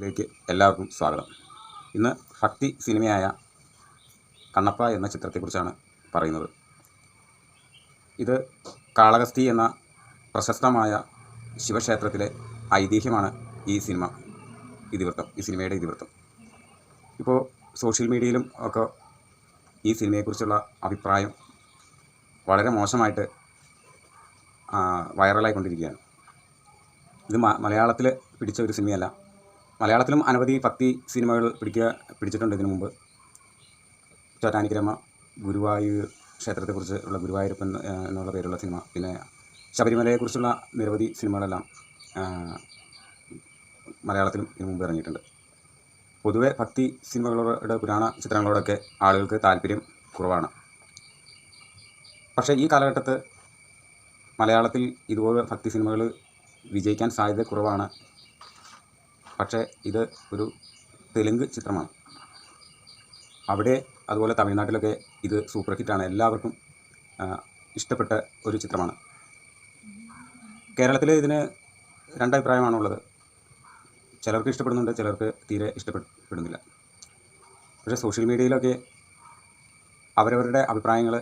ലേക്ക് എല്ലാവർക്കും സ്വാഗതം. ഇന്ന് ഭക്തി സിനിമയായ കണ്ണപ്പ എന്ന ചിത്രത്തെക്കുറിച്ചാണ് പറയുന്നത്. ഇത് കാളഹസ്തി എന്ന പ്രശസ്തമായ ശിവക്ഷേത്രത്തിലെ ഐതിഹ്യമാണ് ഈ സിനിമ ഇതിവൃത്തം ഈ സിനിമയുടെ ഇതിവൃത്തം. ഇപ്പോൾ സോഷ്യൽ മീഡിയയിലും ഒക്കെ ഈ സിനിമയെക്കുറിച്ചുള്ള അഭിപ്രായം വളരെ മോശമായിട്ട് വൈറലായിക്കൊണ്ടിരിക്കുകയാണ്. ഇത് മലയാളത്തിൽ പിടിച്ച ഒരു സിനിമയല്ല. മലയാളത്തിലും അനവധി ഭക്തി സിനിമകൾ പിടിക്കുക പിടിച്ചിട്ടുണ്ട് ഇതിനു മുമ്പ്. ചോറ്റാനിക്കരമ്മ ഗുരുവായൂർ ക്ഷേത്രത്തെക്കുറിച്ച് ഉള്ള ഗുരുവായൂരപ്പൻ എന്നുള്ള പേരുള്ള സിനിമ. പിന്നെ ശബരിമലയെക്കുറിച്ചുള്ള നിരവധി സിനിമകളെല്ലാം മലയാളത്തിലും ഇതിനു മുമ്പ് ഇറങ്ങിയിട്ടുണ്ട്. പൊതുവെ ഭക്തി സിനിമകളോട് പുരാണ ചിത്രങ്ങളോടൊക്കെ ആളുകൾക്ക് താല്പര്യം കുറവാണ്. പക്ഷേ ഈ കാലഘട്ടത്ത് മലയാളത്തിൽ ഇതുപോലെ ഭക്തി സിനിമകൾ വിജയിക്കാൻ സാധ്യത കുറവാണ് പക്ഷേ ഇത് ഒരു തെലുങ്ക് ചിത്രമാണ്. അവിടെ അതുപോലെ തമിഴ്നാട്ടിലൊക്കെ ഇത് സൂപ്പർ ഹിറ്റാണ് എല്ലാവർക്കും ഇഷ്ടപ്പെട്ട ഒരു ചിത്രമാണ്. കേരളത്തിൽ ഇതിന് രണ്ടഭിപ്രായമാണുള്ളത്. ചിലർക്ക് ഇഷ്ടപ്പെടുന്നുണ്ട് ചിലർക്ക് തീരെ ഇഷ്ടപ്പെടുന്നില്ല. പക്ഷേ സോഷ്യൽ മീഡിയയിലൊക്കെ അവരവരുടെ അഭിപ്രായങ്ങൾ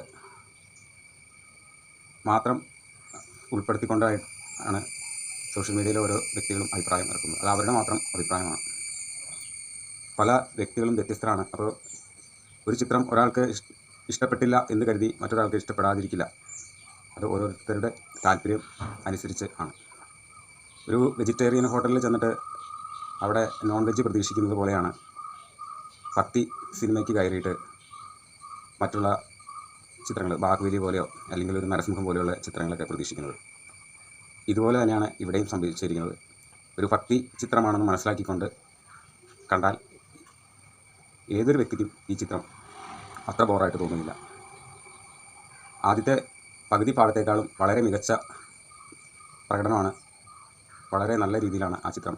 മാത്രം ഉൾപ്പെടുത്തിക്കൊണ്ടായി ആണ് സോഷ്യൽ മീഡിയയിലെ ഓരോ വ്യക്തികളും അഭിപ്രായം ഇറക്കുന്നത് അത് അവരുടെ മാത്രം അഭിപ്രായമാണ്. പല വ്യക്തികളും വ്യത്യസ്തരാണ്. അപ്പോൾ ഒരു ചിത്രം ഒരാൾക്ക് ഇഷ്ടപ്പെട്ടില്ല എന്ന് കരുതി മറ്റൊരാൾക്ക് ഇഷ്ടപ്പെടാതിരിക്കില്ല. അത് ഓരോരുത്തരുടെ താല്പര്യം അനുസരിച്ച് ആണ്. ഒരു വെജിറ്റേറിയൻ ഹോട്ടലിൽ ചെന്നിട്ട് അവിടെ നോൺ വെജ് പ്രതീക്ഷിക്കുന്നത് പോലെയാണ് പത്തി സിനിമയ്ക്ക് കയറിയിട്ട് മറ്റുള്ള ചിത്രങ്ങൾ ബാഹുബലി പോലെയോ അല്ലെങ്കിൽ ഒരു നരസിംഹം പോലെയുള്ള ചിത്രങ്ങളൊക്കെ പ്രതീക്ഷിക്കുന്നത്. ഇതുപോലെ തന്നെയാണ് ഇവിടെയും സംഭവിച്ചിരിക്കുന്നത്. ഒരു ഭക്തി ചിത്രമാണെന്ന് മനസ്സിലാക്കിക്കൊണ്ട് കണ്ടാൽ ഏതൊരു വ്യക്തിക്കും ഈ ചിത്രം അത്ര ബോറായിട്ട് തോന്നുന്നില്ല. ആദ്യത്തെ പകുതി ഭാഗത്തേക്കാളും വളരെ മികച്ച പ്രകടനമാണ്. വളരെ നല്ല രീതിയിലാണ് ആ ചിത്രം.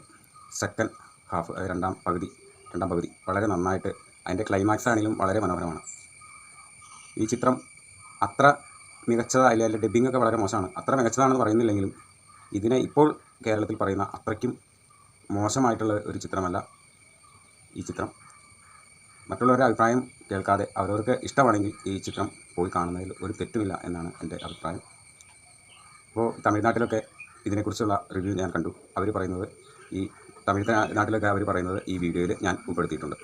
സെക്കൻഡ് ഹാഫ് രണ്ടാം പകുതി രണ്ടാം പകുതി വളരെ നന്നായിട്ട് അതിന്റെ ക്ലൈമാക്സ് ആണെങ്കിലും വളരെ മനോഹരമാണ്. ഈ ചിത്രം അത്ര മികച്ചതായില്ല അതിന്റെ ഡബ്ബിംഗ് ഒക്കെ വളരെ മോശമാണ്. അത്ര മികച്ചതാണെന്ന് പറയുന്നില്ലെങ്കിലും ഇതിനെ ഇപ്പോൾ കേരളത്തിൽ പറയുന്ന അത്രയ്ക്കും മോശമായിട്ടുള്ള ഒരു ചിത്രമല്ല ഈ ചിത്രം. മറ്റുള്ളവരുടെ അഭിപ്രായം കേൾക്കാതെ അവരവർക്ക് ഇഷ്ടമാണെങ്കിൽ ഈ ചിത്രം പോയി കാണുന്നതിൽ ഒരു തെറ്റുമില്ല എന്നാണ് എന്റെ അഭിപ്രായം. അപ്പോൾ തമിഴ്നാട്ടിലൊക്കെ ഇതിനെക്കുറിച്ചുള്ള റിവ്യൂ ഞാൻ കണ്ടു. അവർ പറയുന്നത് ഈ തമിഴ്നാട്ടിലൊക്കെ അവർ പറയുന്നത് ഈ വീഡിയോയിൽ ഞാൻ ഉൾപ്പെടുത്തിയിട്ടുണ്ട്.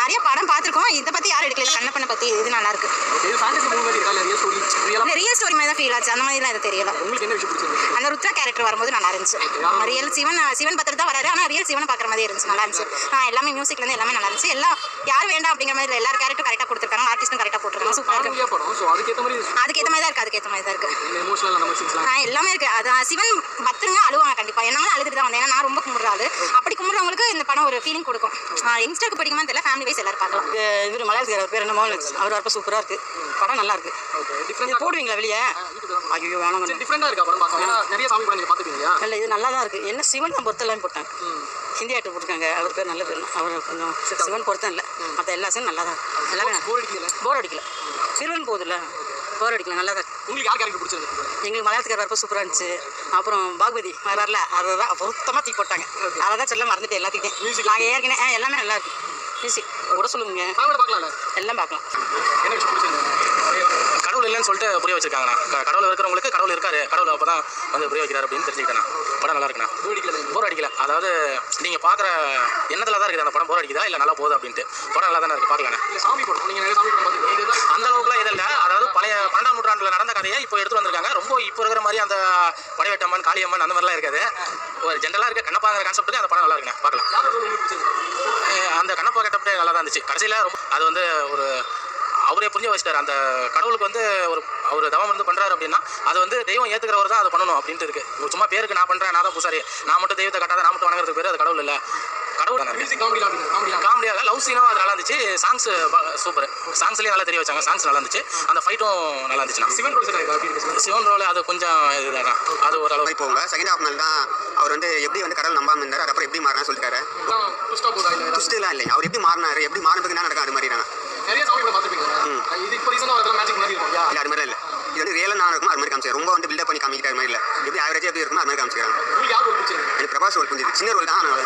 நிறைய படம் பார்த்துருக்கோம். இதை பற்றி யாரும் எடுக்கல. கண்ணப்பனை பற்றி இது நல்லா இருக்கு. இருக்கா? ரியல் ஸ்டோரி மாதிரி தான் ஃபீல் ஆச்சு. அந்த மாதிரிலாம் இது தெரியல. அந்த ருத்ரா கேரக்டர் வரும்போது நல்லா இருந்துச்சு. ரியல் சிவன் சிவன் பத்திரம் தான் வராரு. ஆனால் ரியல் சிவனை பார்க்குற மாதிரி இருந்துச்சு. நல்லா இருந்துச்சு. ஆ எல்லாமே மியூசிக்லேருந்து எல்லாமே நல்லா இருந்துச்சு. எல்லாம் யார் வேண்டாம் அப்படிங்கிற மாதிரி எல்லாரும் கேரக்டரும் கரெக்டாக கொடுத்துருக்காங்க. ஆர்டிஸ்ட்டும் கரெக்டாக போட்டிருக்காங்க சூப்பராக இருக்கு. அதுக்கேற்ற மாதிரி தான் இருக்குது அதுக்கேற்ற மாதிரி தான் ஆ எல்லாமே இருக்கு. அது சிவன் பக்தருங்க அழுவாங்க கண்டிப்பா. என்னாலும் அழுதுட்டு தான் வந்தேன். ஏன்னா நான் ரொம்ப கொடுக்கும். யங்ஸ்டருக்கு பிடிக்குமா தெரியல ஃபேமிலி வைஸ் எல்லாரும் பார்க்கலாம். இவர் மலையாளத்துக்கு அவர் பேர் என்ன மோகன் அவர் வரப்ப சூப்பராக இருக்கு. படம் நல்லா இருக்கு. போடுவீங்களா வெளியே? ஐயோ வேணாங்க டிஃப்ரெண்டாக இருக்கா படம் நிறைய சாமி படம் பார்த்துருக்கீங்க இல்லை இது நல்லா தான் இருக்கு. என்ன சிவன் தான் பொருத்தம் போட்டாங்க. ஹிந்தி ஆக்டர் போட்டிருக்காங்க. அவர் பேர் நல்ல பேர். அவர் கொஞ்சம் சிவன் பொருத்தம் இல்லை. மற்ற எல்லா சீனும் நல்லா தான் இருக்கு. எல்லாமே போர் அடிக்கல? போர் அடிக்கல. சிறுவன் போகுதுல்ல. போர் அடிக்கல நல்லா தான். உங்களுக்கு யார் கேரக்டர் பிடிச்சிருக்கு? எங்களுக்கு மலையாளத்துக்கு வரப்ப சூப்பராக இருந்துச்சு. அப்புறம் பாகுபதி வரல அதை தான் பொருத்தமாக தூக்கி போட்டாங்க. அதை தான் சொல்ல மறந்துட்டு எல்லாத்துக்கிட்டே நாங்கள் ஏற்கனவே எல்லாமே நல்லா இருக்கு. மியூசிக் கூட சொல்லுங்க. எல்லாம் பார்க்கலாம். கடவுள் இல்லைன்னு சொல்லிட்டு புரிய வச்சிருக்காங்கண்ணா. கடவுள் இருக்கிறவங்களுக்கு கடவுள் இருக்காரு. கடவுள் அப்போ தான் வந்து புரிய வைக்கிறார் அப்படின்னு தெரிஞ்சுக்கிட்டேண்ணா. படம் நல்லா இருக்குண்ணா. போர் அடிக்கல. போர் அடிக்கல. அதாவது நீங்கள் பார்க்குற எண்ணத்தில் தான் இருக்குது அந்த படம். போர் அடிக்குதா? இல்லை நல்லா போகுது அப்படின்ட்டு. படம் நல்லா தானே இருக்குது பார்க்கலாண்ணே. இல்லை சாமி படம் நீங்கள் நிறைய சாமி படம் பார்த்துருக்கீங்க இதுதான் அந்த அளவுக்குலாம் இது இல்லை அதாவது பழைய பன்னெண்டாம் நூற்றாண்டில் நடந்த கதையை இப்போ எடுத்துட்டு வந்திருக்காங்க ரொம்ப இப்போ இருக்கிற மாதிரி அந்த படைவெட்டம்மன் காளியம்மன் அந்த மாதிரிலாம் இருக்காது. ஒரு ஜென்ரலாக இருக்க கண்ணப்பாங்கிற கான்செப்ட்டுக்கு அந்த படம் நல்லா இருக்குண்ணே. பார்க்கலாம். அந்த கண்ணப்பா கெட்டப்பே நல்லா தான் இருந்துச்சு. கடைசியில் ரொம்ப அது வந்து ஒரு அவரே புரிஞ்சு வச்சிட்டாரு. அந்த கடவுளுக்கு வந்து ஒரு அவர் தவம் வந்து பண்றாரு அப்படின்னா அது வந்து தெய்வம் ஏத்துக்கிறவர் தான் அதை பண்ணணும் அப்படின்ட்டு இருக்கு. ஒரு சும்மா பேருக்கு நான் பண்றேன் நான் தான் பூசாரி. நான் மட்டும் தெய்வத்தை கட்டாத நான் மட்டும் வணங்குறதுக்கு பேர் அது கடவுள் இல்ல. காமெடியாக லவ் சீனும் அது நல்லா இருந்துச்சு. சாங்ஸ் சூப்பர் சாங்ஸ்லேயும் நல்லா தெரிய வச்சாங்க. சாங்ஸ் நல்லா இருந்துச்சு. அந்த ஃபைட்டும் நல்லா இருந்துச்சுண்ணா. சிவன் எப்படி சிவன்? ரோல் அது கொஞ்சம் இதுதான் அது ஓரளவு மாதிரி போங்க செகண்ட் ஹாஃப் தான் அவர் வந்து எப்படி வந்து கடவுள் நம்பாம இருந்தார்? அதுக்கப்புறம் எப்படி மாறினா சொல்லிட்டாரு. புஷ்டா போதா இல்லை அவர் எப்படி மாறினாரு? எப்படி மாறினதுக்கு என்ன நடக்கும் அது மாதிரி தாங்க நிறைய சாமி படம் பார்த்துருப்பீங்க இது இப்போ ரீசனாக வரதுல மேஜிக் மாதிரி இருக்கும்? யா இல்லை அது மாதிரி இல்லை. இது வந்து ரியலாக நான் இருக்கும் அது மாதிரி காமிச்சார் ரொம்ப வந்து பில்டப் பண்ணி காமிக்கிற மாதிரி கஜா எப்படி இருக்குமோ அது மாதிரி காமிச்சிக்கிறாங்க எனக்கு பிரபாஸ் ரோல் புரிஞ்சுது. சின்ன ரோல் தான் ஆனால்